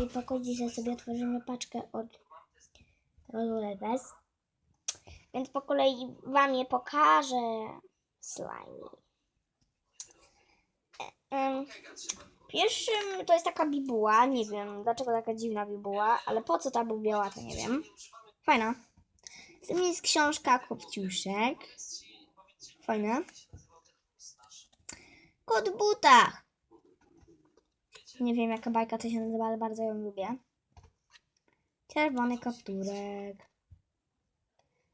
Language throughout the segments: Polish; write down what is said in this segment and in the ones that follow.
I dzisiaj sobie otworzymy paczkę od Rozulebes. Więc po kolei wam je pokażę. Slimy. E, em, Pierwszym to jest taka bibuła. Nie wiem dlaczego taka dziwna bibuła, ale po co ta był biała, to nie wiem. Fajna. Z tym jest książka Kopciuszek. Fajne. Kot w butach. Nie wiem jaka bajka to się nazywa, ale bardzo ją lubię. Czerwony kapturek.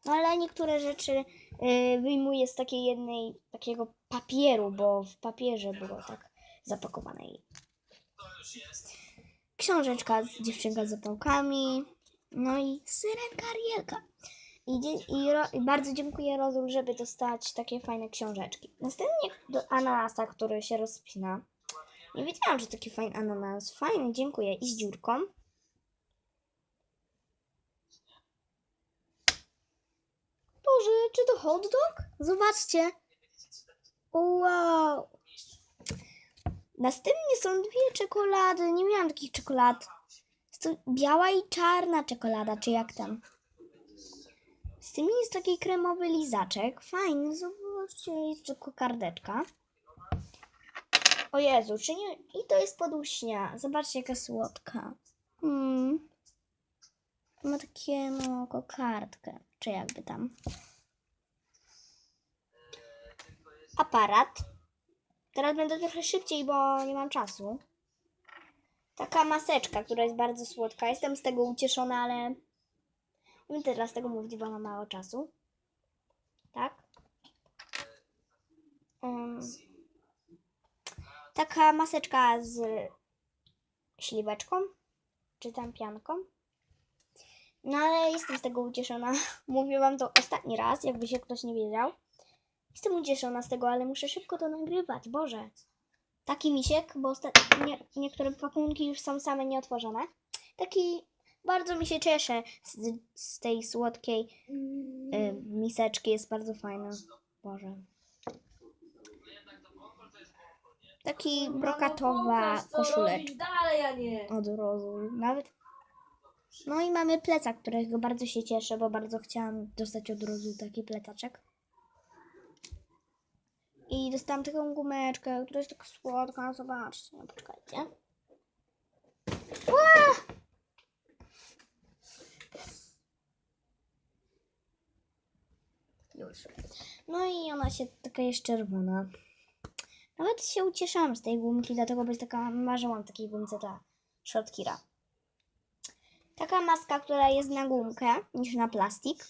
No ale niektóre rzeczy y, wyjmuję z takiej jednej, takiego papieru, bo w papierze było tak zapakowane. Książeczka z dziewczynka z zapałkami. No i syrenka Arielka. I, i, ro, I bardzo dziękuję Rozum, żeby dostać takie fajne książeczki. Następnie do ananasa, który się rozpina. Nie wiedziałam, że taki fajny ananas. Fajny, dziękuję. I z dziurką. Boże, czy to hot dog? Zobaczcie. Wow. Następnie są dwie czekolady. Nie miałam takich czekolad. Jest to biała i czarna czekolada, czy jak tam. Z tym jest taki kremowy lizaczek. Fajny, zobaczcie, jest tylko kardeczka. O Jezu, czy nie... I to jest poduśnia. Zobaczcie, jaka słodka. Hmm. Ma takie, no, kokardkę. Czy jakby tam. Aparat. Teraz będę trochę szybciej, bo nie mam czasu. Taka maseczka, która jest bardzo słodka. Jestem z tego ucieszona, ale nie będę teraz tego mówić, bo mam mało czasu. Tak? Em, taka maseczka z śliweczką, czy tam pianką. No ale jestem z tego ucieszona. Mówię wam to ostatni raz, jakby się ktoś nie wiedział. Jestem ucieszona z tego, ale muszę szybko to nagrywać. Boże. Taki misiek, bo osta- nie, niektóre pakunki już są same nieotworzone. Taki bardzo mi się cieszę z, z tej słodkiej y, miseczki. Jest bardzo fajna. Boże. Taki brokatowa koszuleczka Dalej, nie. od rozu. Nawet. No i mamy plecak, którego bardzo się cieszę, bo bardzo chciałam dostać od rozu taki plecaczek. I dostałam taką gumeczkę, która jest taka słodka. Zobaczcie, poczekajcie. Ła! Już. No i ona się taka jest czerwona. Nawet się ucieszałam z tej gumki, dlatego jest taka, marzyłam takiej gumce dla Shortkira. Taka maska, która jest na gumkę niż na plastik.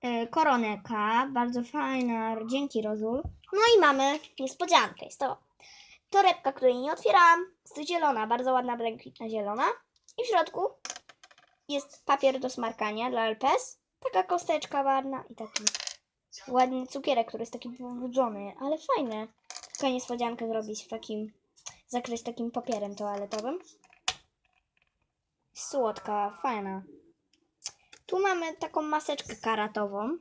E, Koroneka, bardzo fajna, dzięki Rozul. No i mamy niespodziankę, jest to torebka, której nie otwierałam, jest zielona, bardzo ładna, błękitna zielona. I w środku jest papier do smarkania dla LPS, taka kosteczka ładna i taki ładny cukierek, który jest taki pobudzony, ale fajne. Taka niespodziankę zrobić w takim, zakryć takim papierem toaletowym. Słodka, fajna. Tu mamy taką maseczkę karatową.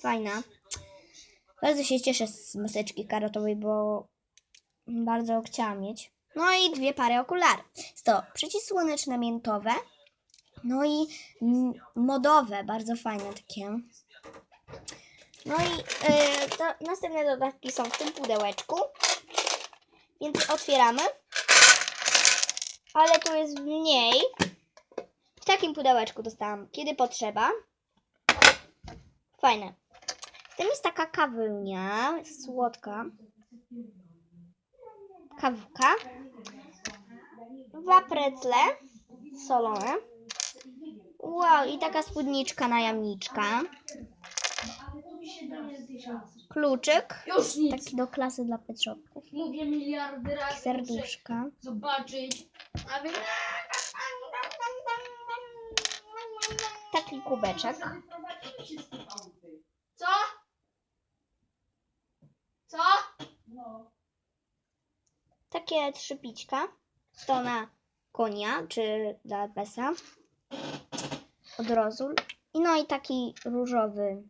Fajna. Bardzo się cieszę z maseczki karatowej, bo bardzo chciałam mieć. No i dwie pary okularów. To przeciwsłoneczne miętowe. No i modowe, bardzo fajne takie. No i yy, to następne dodatki są w tym pudełeczku. Więc otwieramy. Ale tu jest mniej. W takim pudełeczku dostałam, kiedy potrzeba. Fajne. W tym jest taka kawylnia, słodka. Kawka. Dwa precle solone. Wow, i taka spódniczka na jamniczka. Kluczyk. Już nic. Taki do klasy dla petshopów. Mówię miliardy razy. muszę Serduszka. Zobaczyć. A wy... Taki kubeczek. Co? Co? Takie trzy pićka. To na konia, czy dla pesa. Od rozul. No i taki różowy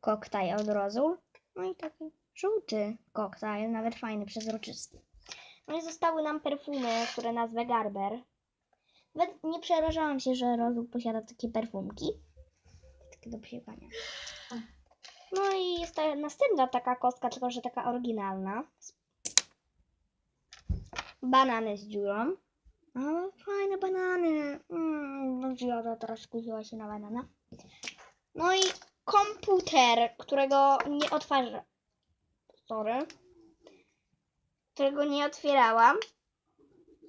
koktajl od rozul. No i taki żółty koktajl, nawet fajny, przezroczysty. No i zostały nam perfumy, które nazwę Garber. Nawet nie przerażałam się, że Rozum posiada takie perfumki. Takie do psiewania. No i jest ta następna taka kostka, tylko że taka oryginalna. Banany z dziurą. O, fajne banany. Mmm, zjada teraz skusiła się na banana. No i komputer, którego nie otwarzę. Sorry. Którego nie otwierałam.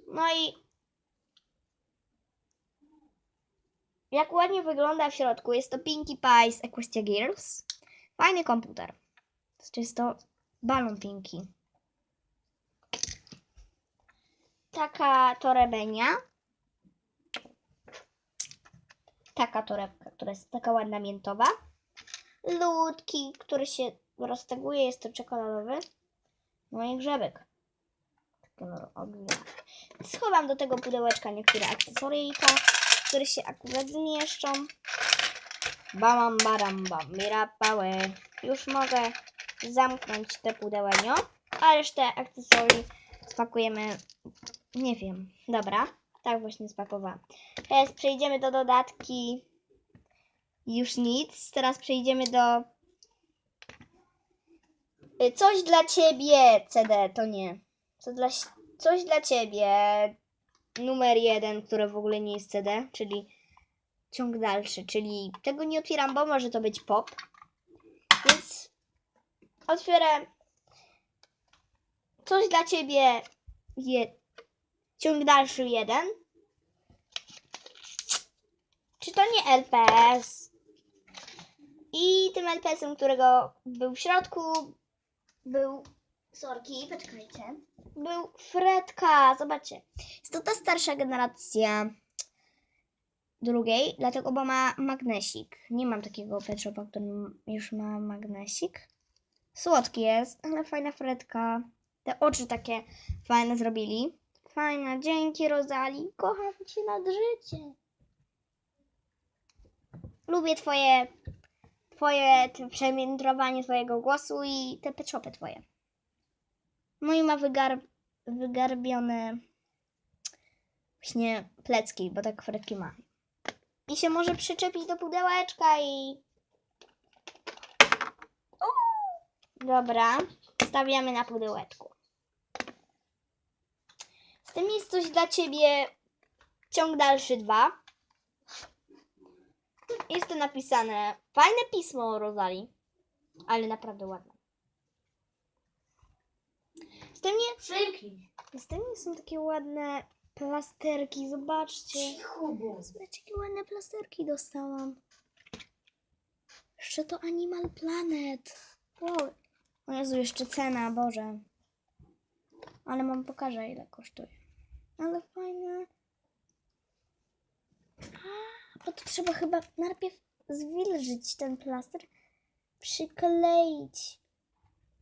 No i jak ładnie wygląda w środku. Jest to Pinkie Pie z Equestria Girls. Fajny komputer. To jest czysto balon Pinkie. Taka torebenia. Taka torebka, która jest taka ładna miętowa. Ludki, który się rozteguje, jest to czekoladowy. No i grzebek. Kolor ognia. Schowam do tego pudełeczka niektóre akcesoryjka, które się akurat zmieszczą. Bamam, baram, bam, mirapałe. Już mogę zamknąć te pudełenio, a resztę akcesorii spakujemy, nie wiem, dobra, tak właśnie spakowałam. Teraz przejdziemy do dodatki, już nic, teraz przejdziemy do Y, coś dla Ciebie, CD, to nie, co dla, coś dla Ciebie, numer jeden, które w ogóle nie jest CD, czyli ciąg dalszy, czyli tego nie otwieram, bo może to być pop, więc otwieram coś dla Ciebie, je, ciąg dalszy jeden. Czy to nie LPS? I tym LPS-em, którego był w środku, był. Sorki, poczekajcie. Był Fredka, zobaczcie. Jest to ta starsza generacja drugiej, dlatego bo ma magnesik. Nie mam takiego pet shopa, który już ma magnesik. Słodki jest, ale fajna Fredka. Te oczy takie fajne zrobili. Fajna, dzięki Rozali. Kocham cię nad życie. Lubię twoje, twoje przemiędrowanie twojego głosu i te peczopy twoje. I ma wygar, wygarbione właśnie plecki, bo tak Fredki ma. I się może przyczepić do pudełeczka i... Dobra, stawiamy na pudełeczku. Z tym jest coś dla Ciebie ciąg dalszy dwa. Jest to napisane fajne pismo o Rozali, ale naprawdę ładne. Z tym, nie, z tym nie są takie ładne plasterki, zobaczcie. Cicho. Zobaczcie, jakie ładne plasterki dostałam. Jeszcze to Animal Planet. Wow. O Jezu, jeszcze cena, Boże. Ale mam pokażę, ile kosztuje. Ale fajne. Bo to trzeba chyba najpierw zwilżyć ten plaster, przykleić.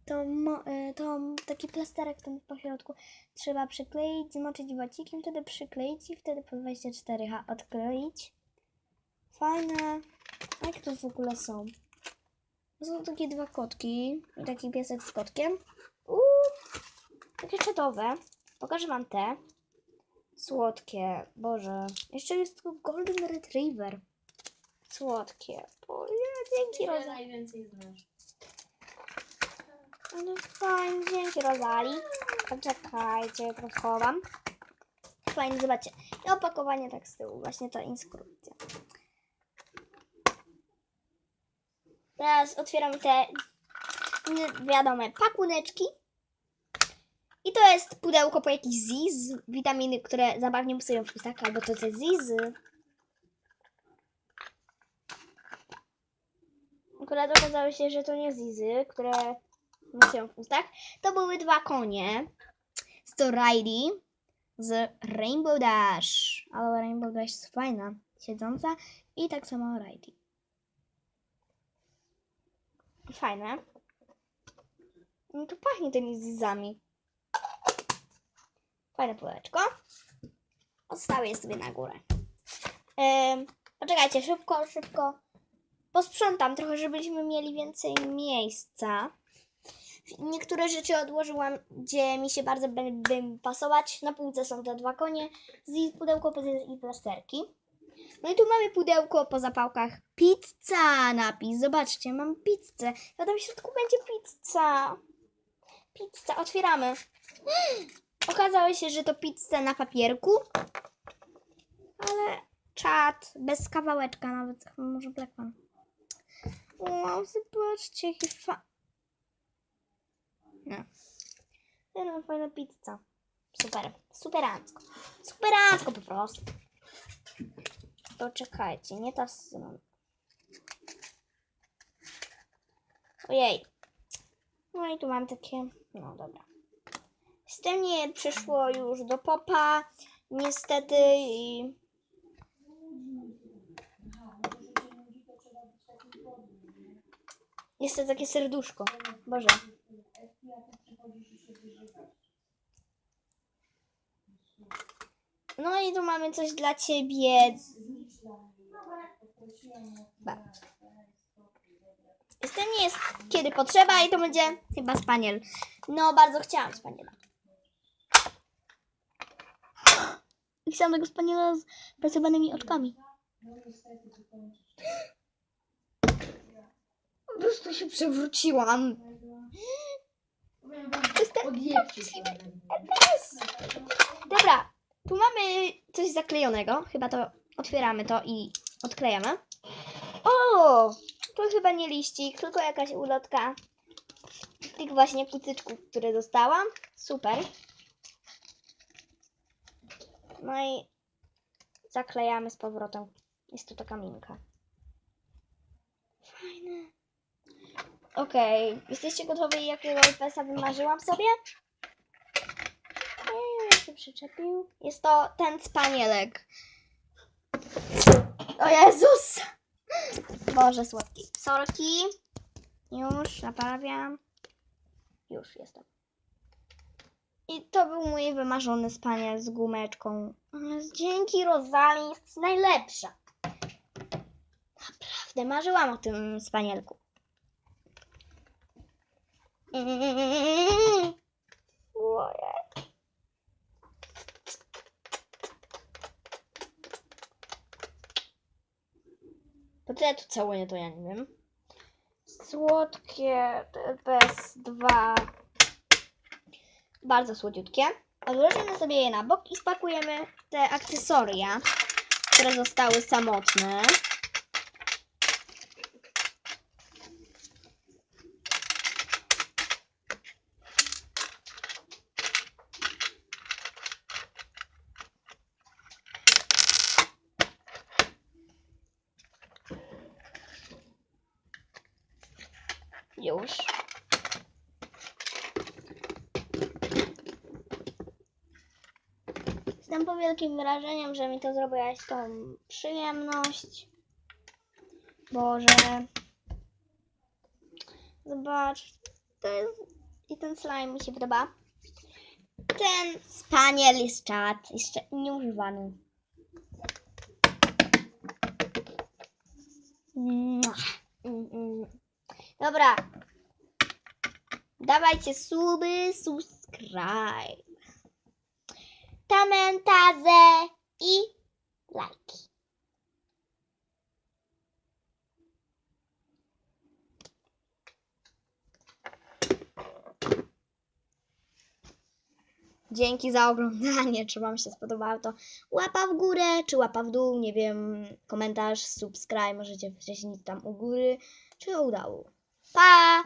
To, y, to taki plasterek ten po środku trzeba przykleić, zmoczyć wacikiem, wtedy przykleić i wtedy po 24H odkleić. Fajne. A jak to w ogóle są? Są takie dwa kotki i taki piesek z kotkiem. Uuu, takie czatowe. Pokażę wam te. Słodkie. Boże. Jeszcze jest tylko Golden Retriever. Słodkie. Boże, dzięki najwięcej znasz? Ale fajnie, dzięki Rozali. Poczekajcie, to schowam. Fajnie, zobaczcie. I opakowanie tak z tyłu, właśnie ta instrukcja. Teraz otwieram te wiadome pakuneczki. I to jest pudełko po jakiś ziz, witaminy, które zabawnie psują w ustach, albo to te zizy. Akurat okazało się, że to nie zizy, które musują w ustach. To były dwa konie. Jest to Riley z Rainbow Dash. Ale Rainbow Dash jest fajna, siedząca. I tak samo Riley. Fajne. No to pachnie tymi zizami. Fajne pudełeczko. Odstawię je sobie na górę. Ym, poczekajcie, szybko, szybko. Posprzątam trochę, żebyśmy mieli więcej miejsca. Niektóre rzeczy odłożyłam, gdzie mi się bardzo będą pasować. Na półce są te dwa konie, z pudełko i plasterki. No i tu mamy pudełko po zapałkach. Pizza napis. Zobaczcie, mam pizzę. A tam w środku będzie pizza. Pizza, otwieramy. Okazało się, że to pizza na papierku. Ale czat, bez kawałeczka nawet. Może One. Wow, zobaczcie, jaki fa... No. Teraz fajna pizza. Super, superancko. Superancko po prostu. To czekajcie, nie ta strona. Ojej. No i tu mam takie, no dobra. Z przyszło już do popa, niestety i... Jest to takie serduszko. Boże. No i tu mamy coś dla ciebie. Ba. Jestem nie jest kiedy potrzeba i to będzie chyba spaniel. No, bardzo chciałam spaniela. I chciałam tego spaniela z pracowanymi oczkami. Po prostu się przewróciłam. Dobra, tu mamy coś zaklejonego. Chyba to otwieramy to i odklejamy. O! To chyba nie liścik, tylko jakaś ulotka tych właśnie kucyczków, które dostałam. Super. No i zaklejamy z powrotem. Jest tu taka minka. Fajne. Okej, jesteście gotowi, jakiego pesa wymarzyłam sobie? Ej, jak się przyczepił. Jest to ten spanielek. O Jezus! Boże słodki. Sorki. Już naprawiam. Już jestem. I to był mój wymarzony spaniel z gumeczką. Dzięki Rozali jest najlepsza. Naprawdę marzyłam o tym spanielku. Mm. Po co ja tu całuję, to ja nie wiem. Słodkie PS2. Bardzo słodziutkie. Odłożymy sobie je na bok i spakujemy te akcesoria, które zostały samotne. Już. Jestem po wielkim wrażeniem, że mi to zrobiłaś tą przyjemność. Boże. Zobacz. To jest... I ten slime mi się podoba. Ten spaniel jest czat. Jeszcze nieużywany. Dobra. Dawajcie suby, subscribe. Komentarze i lajki. Dzięki za oglądanie. Czy Wam się spodobało to łapa w górę, czy łapa w dół, nie wiem, komentarz, subskrybe, możecie wcześniej tam u góry, czy u dołu. Pa!